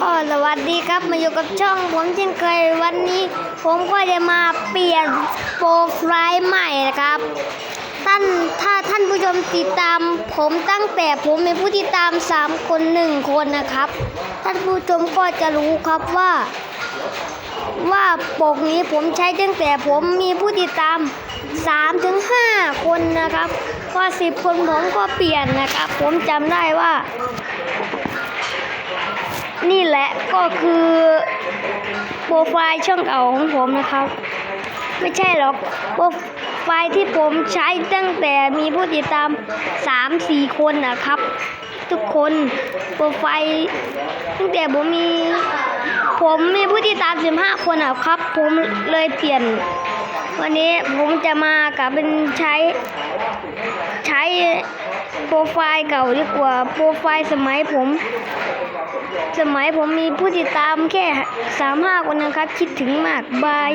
ก็สวัสดีครับมาอยู่กับช่องผมเช่นเคยวันนี้ ผมก็จะมาเปลี่ยนโปรไฟล์ใหม่นะครับ ท่านถ้าท่านผู้ชมติดตามผมตั้งแต่ผมมีผู้ติดตาม 3 คนหนึ่งคนนะครับ ท่านผู้ชมก็จะรู้ครับว่า ว่าปกนี้ผมใช้ตั้งแต่ผมมีผู้ติดตาม 3-5ถึงคนนะครับพอ10 คนผมก็เปลี่ยนนะครับ ผมจำได้ว่า นี่แหละก็คือโปรไฟล์ช่องเก่าของผมนะครับ ไม่ใช่หรอกโปรไฟล์ที่ผมใช้ตั้งแต่มีผู้ติดตาม 3-4 คนนะครับ ทุกคนโปรไฟล์ตั้งแต่ผมมี ผมมีผู้ติดตาม 15 คนอะครับ ผมเลยเปลี่ยน วันนี้ผมจะมากับเป็นใช้ใช้ โปรไฟล์เก่าดีกว่า โปรไฟล์สมัยผม สมัยผมมีผู้ติดตามแค่สามห้าคนนะครับ คิดถึงมากบาย